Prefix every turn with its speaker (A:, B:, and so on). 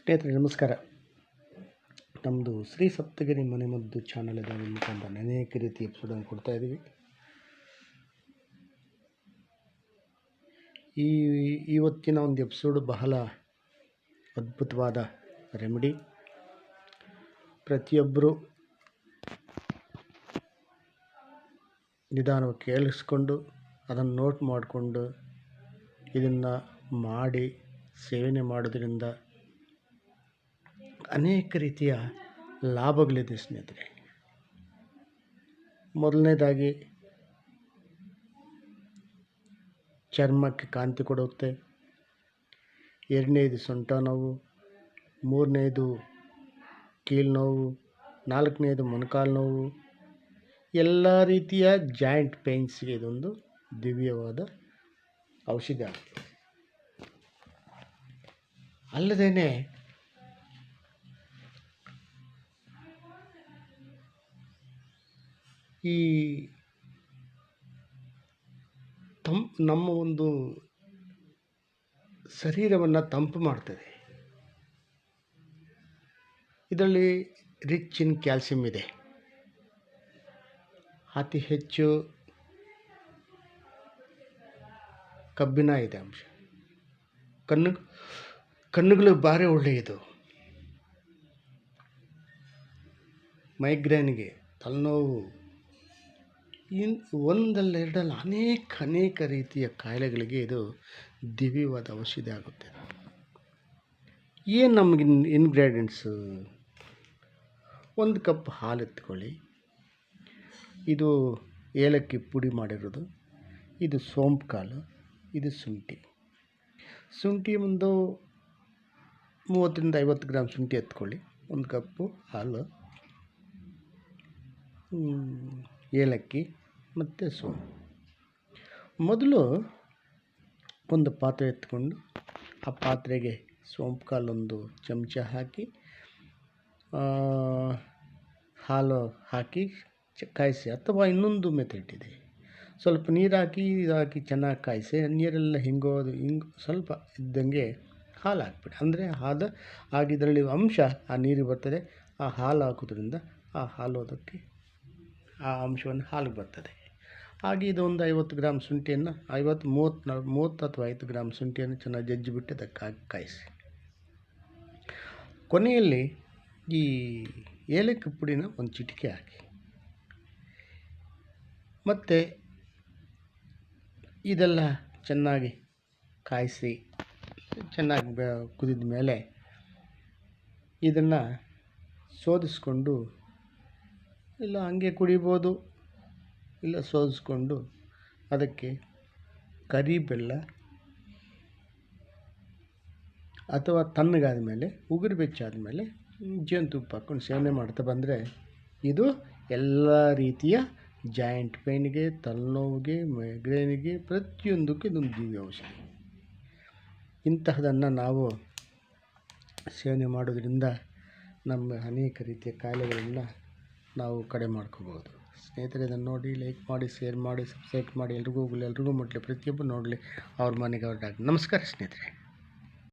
A: ಸ್ನೇಹಿತರೆ, ನಮಸ್ಕಾರ. ನಮ್ಮದು ಶ್ರೀ ಸಪ್ತಗಿರಿ ಮನೆಮದ್ದು ಚಾನಲ್ ಇದೆ. ಮುಖಾಂತರ ಅನೇಕ ರೀತಿ ಎಪಿಸೋಡನ್ನು ಕೊಡ್ತಾ ಇದ್ದೀವಿ. ಈ ಇವತ್ತಿನ ಒಂದು ಎಪಿಸೋಡು ಬಹಳ ಅದ್ಭುತವಾದ ರೆಮಿಡಿ ಪ್ರತಿಯೊಬ್ಬರು ನಿಧಾನ ಕೇಳಿಸ್ಕೊಂಡು ಅದನ್ನು ನೋಟ್ ಮಾಡಿಕೊಂಡು ಇದನ್ನು ಮಾಡಿ, ಸೇವನೆ ಮಾಡೋದ್ರಿಂದ ಅನೇಕ ರೀತಿಯ ಲಾಭಗಳಿದೆ ಸ್ನೇಹಿತರೆ. ಮೊದಲನೇದಾಗಿ ಚರ್ಮಕ್ಕೆ ಕಾಂತಿ ಕೊಡುತ್ತೆ. ಎರಡನೇದು ಸೊಂಟ ನೋವು, ಮೂರನೇದು ಕೀಲು ನೋವು, ನಾಲ್ಕನೇದು ಮೊಣಕಾಲು ನೋವು. ಎಲ್ಲ ರೀತಿಯ ಜಾಯಿಂಟ್ ಪೇಯ್ನ್ಸ್ಗೆ ಇದೊಂದು ದಿವ್ಯವಾದ ಔಷಧಿ ಆಗ್ತದೆ ಅಲ್ಲದೇ ಈ ತಂಪು ನಮ್ಮ ಒಂದು ಶರೀರವನ್ನು ತಂಪು ಮಾಡ್ತದೆ. ಇದರಲ್ಲಿ ರಿಚ್ ಇನ್ ಕ್ಯಾಲ್ಸಿಯಂ ಇದೆ. ಅತಿ ಹೆಚ್ಚು ಕಬ್ಬಿಣ ಇದೆ ಅಂಶ. ಕಣ್ಣು, ಕಣ್ಣುಗಳು ಭಾರಿ ಒಳ್ಳೆಯದು. ಮೈಗ್ರೇನ್ಗೆ, ತಲೆನೋವು ಇನ್ ಒಂದಲ್ಲ ಎರಡಲ್ಲ ಅನೇಕ ಅನೇಕ ರೀತಿಯ ಕಾಯಿಲೆಗಳಿಗೆ ಇದು ದಿವ್ಯವಾದ ಔಷಧಿ ಆಗುತ್ತೆ. ಏನು ನಮಗೆ ಇನ್ಗ್ರೀಡಿಯೆಂಟ್ಸು ಒಂದು ಕಪ್ ಹಾಲು ಎತ್ಕೊಳ್ಳಿ. ಇದು ಏಲಕ್ಕಿ ಪುಡಿ ಮಾಡಿರೋದು. ಇದು ಸೋಂಪು ಕಾಲು. ಇದು ಶುಂಠಿ. ಶುಂಠಿ ಒಂದು ಮೂವತ್ತರಿಂದ ಐವತ್ತು ಗ್ರಾಮ್ ಶುಂಠಿ ಎತ್ಕೊಳ್ಳಿ. ಒಂದು ಕಪ್ಪು ಹಾಲು. ಏಲಕ್ಕಿ. ಮತ್ತು ಸೋಂಪು ಮೊದಲು ಒಂದು ಪಾತ್ರೆ ಎತ್ಕೊಂಡು ಆ ಪಾತ್ರೆಗೆ ಸೋಂಪು ಕಾಲೊಂದು ಚಮಚ ಹಾಕಿ ಹಾಲು ಹಾಕಿ ಚ, ಕಾಯಿಸಿ ಅಥವಾ ಇನ್ನೊಂದು ಮೆಥಡ್ ಇದೆ. ಸ್ವಲ್ಪ ನೀರು ಹಾಕಿ, ಇದು ಹಾಕಿ ಚೆನ್ನಾಗಿ ಕಾಯಿಸಿ, ನೀರೆಲ್ಲ ಹಿಂಗೋದು, ಹಿಂಗೆ ಸ್ವಲ್ಪ ಇದ್ದಂಗೆ ಹಾಲು ಹಾಕ್ಬಿಡಿ. ಅಂದರೆ ಆದ ಆಗ ಇದರಲ್ಲಿ ಅಂಶ ಆ ನೀರಿಗೆ ಬರ್ತದೆ. ಆ ಹಾಲು ಹಾಕೋದ್ರಿಂದ ಆ ಹಾಲು ಆ ಅಂಶವನ್ನು ಹಾಲಿಗೆ ಬರ್ತದೆ. ಹಾಗೆ ಒಂದು ಐವತ್ತು ಗ್ರಾಮ್ ಶುಂಠಿಯನ್ನು, ಐವತ್ತು ಮೂವತ್ತು ಮೂವತ್ತು ಅಥವಾ ಐದು ಗ್ರಾಮ್ ಶುಂಠಿಯನ್ನು ಚೆನ್ನಾಗಿ ಜಜ್ಜಿಬಿಟ್ಟು ಅದಕ್ಕೆ ಹಾಕಿ ಕಾಯಿಸಿ. ಕೊನೆಯಲ್ಲಿ ಈ ಏಲಕ್ಕಿ ಪುಡಿನ ಒಂದು ಚಿಟಿಕೆ ಹಾಕಿ. ಮತ್ತು ಇದೆಲ್ಲ ಚೆನ್ನಾಗಿ ಕಾಯಿಸಿ, ಚೆನ್ನಾಗಿ ಕುದಿದ ಮೇಲೆ ಇದನ್ನು ಶೋಧಿಸ್ಕೊಂಡು ಇಲ್ಲ ಹಂಗೆ ಕುಡಿಬೋದು ಇಲ್ಲ ಸೋಸಿಕೊಂಡು ಅದಕ್ಕೆ ಕರಿ ಬೆಲ್ಲ ಅಥವಾ ತಣ್ಣಗಾದ ಮೇಲೆ ಉಗುರು ಬೆಚ್ಚಾದ ಮೇಲೆ ಜೇನುತುಪ್ಪ ಹಾಕ್ಕೊಂಡು ಸೇವನೆ ಮಾಡ್ತಾ ಬಂದರೆ ಇದು ಎಲ್ಲ ರೀತಿಯ ಜಾಯಿಂಟ್ ಪೈನಿಗೆ ತಲೆನೋವಿಗೆ ಮೈಗ್ರೇನಿಗೆ ಪ್ರತಿಯೊಂದಕ್ಕೂ ಇದೊಂದು ಜೀವಿ ಔಷಧಿ ಇಂತಹದನ್ನು ನಾವು ಸೇವನೆ ಮಾಡೋದರಿಂದ ನಮ್ಮ ಅನೇಕ ರೀತಿಯ ಕಾಯಿಲೆಗಳನ್ನು ನಾವು ಕಡೆ ಮಾಡ್ಕೋಬೋದು ಸ್ನೇಹಿತರೆ, ಇದನ್ನು ನೋಡಿ ಲೈಕ್ ಮಾಡಿ ಶೇರ್ ಮಾಡಿ ಸಬ್ಸ್ಕ್ರೈಬ್ ಮಾಡಿ, ಎಲ್ರಿಗೂ ಎಲ್ರಿಗೂ ಮುಟ್ಟಲಿ ಪ್ರತಿಯೊಬ್ಬರು ನೋಡಲಿ, ಅವ್ರ ಮನೆಗೆ ಅವ್ರ ನಮಸ್ಕಾರ ಸ್ನೇಹಿತರೆ.